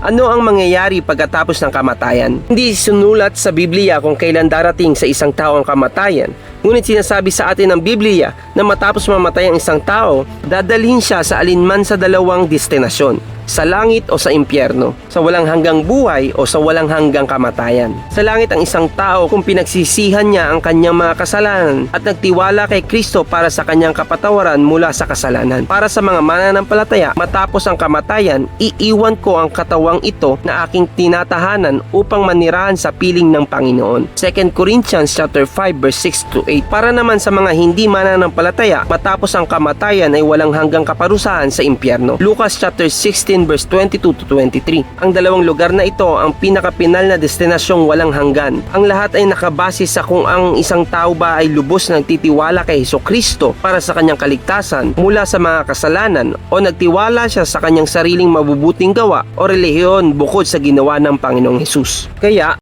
Ano ang mangyayari pagkatapos ng kamatayan? Hindi sinulat sa Biblia kung kailan darating sa isang tao ang kamatayan. Ngunit sinasabi sa atin ng Biblia na matapos mamatay ang isang tao, dadalhin siya sa alinman sa dalawang destinasyon, sa langit o sa impyerno, sa walang hanggang buhay o sa walang hanggang kamatayan. Sa langit ang isang tao kung pinagsisihan niya ang kanyang mga kasalanan at nagtiwala kay Kristo para sa kanyang kapatawaran mula sa kasalanan. Para sa mga mananampalataya, matapos ang kamatayan, iiwan ko ang katawang ito na aking tinatahanan upang manirahan sa piling ng Panginoon. 2 Corinthians chapter 5 verse 6 to 8. Para naman sa mga hindi mananampalataya, matapos ang kamatayan ay walang hanggang kaparusahan sa impyerno. Lucas chapter 16 verse 22 to 23. Ang dalawang lugar na ito ang pinakapinal na destinasyong walang hanggan. Ang lahat ay nakabase sa kung ang isang tao ba ay lubos na nagtitiwala kay Heso Kristo para sa kanyang kaligtasan mula sa mga kasalanan o nagtiwala siya sa kanyang sariling mabubuting gawa o relihiyon bukod sa ginawa ng Panginoong Hesus. Kaya